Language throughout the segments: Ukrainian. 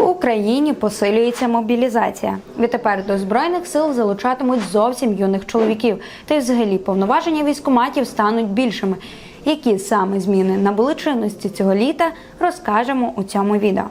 У Україні посилюється мобілізація. Відтепер до збройних сил залучатимуть зовсім юних чоловіків, та й взагалі повноваження військоматів стануть більшими. Які саме зміни набули чинності цього літа, розкажемо у цьому відео.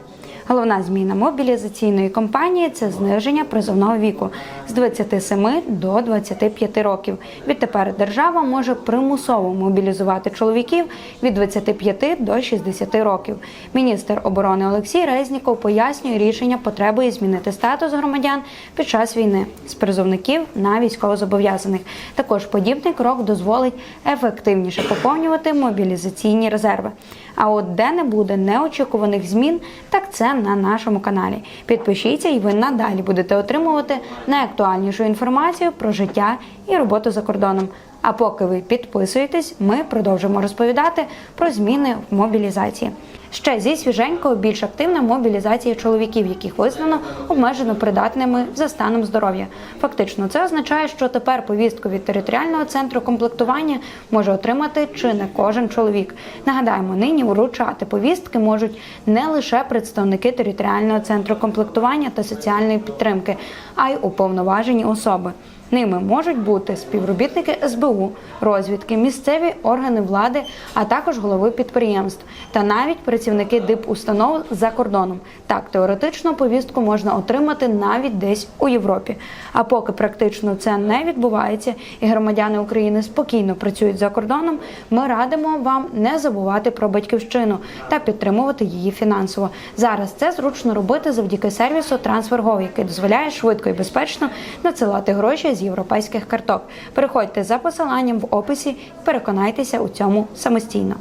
Головна зміна мобілізаційної кампанії це зниження призовного віку з 27 до 25 років. Відтепер держава може примусово мобілізувати чоловіків від 25 до 60 років. Міністр оборони Олексій Резніков пояснює рішення потребою змінити статус громадян під час війни з призовників на військовозобов'язаних. Також подібний крок дозволить ефективніше поповнювати мобілізаційні резерви. А от де не буде неочікуваних змін, так це на нашому каналі. Підпишіться, і ви надалі будете отримувати найактуальнішу інформацію про життя і роботу за кордоном. А поки ви підписуєтесь, ми продовжимо розповідати про зміни в мобілізації. Ще зі свіженького більш активна мобілізація чоловіків, яких визнано обмежено придатними за станом здоров'я. Фактично, це означає, що тепер повістку від територіального центру комплектування може отримати чи не кожен чоловік. Нагадаємо, нині вручати повістки можуть не лише представники територіального центру комплектування та соціальної підтримки, а й уповноважені особи. Ними можуть бути співробітники СБУ, розвідки, місцеві органи влади, а також голови підприємств та навіть працівники дипустанов за кордоном. Так, теоретично повістку можна отримати навіть десь у Європі. А поки практично це не відбувається, і громадяни України спокійно працюють за кордоном, ми радимо вам не забувати про батьківщину та підтримувати її фінансово. Зараз це зручно робити завдяки сервісу TransferGo, який дозволяє швидко і безпечно надсилати гроші з європейських карток. Переходьте за посиланням в описі і переконайтеся у цьому самостійно.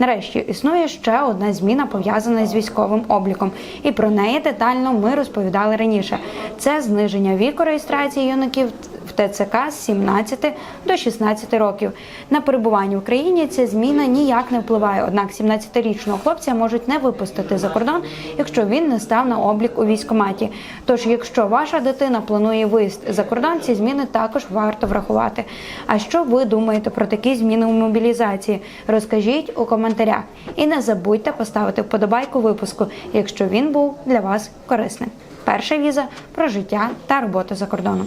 Нарешті існує ще одна зміна пов'язана з військовим обліком, і про неї детально ми розповідали раніше. Це зниження віку реєстрації юнаків ТЦК з 17 до 16 років. На перебування в Україні ця зміна ніяк не впливає. Однак 17-річного хлопця можуть не випустити за кордон, якщо він не став на облік у військкоматі. Тож, якщо ваша дитина планує виїзд за кордон, ці зміни також варто врахувати. А що ви думаєте про такі зміни у мобілізації? Розкажіть у коментарях і не забудьте поставити вподобайку випуску, якщо він був для вас корисним. Перша віза про життя та роботу за кордоном.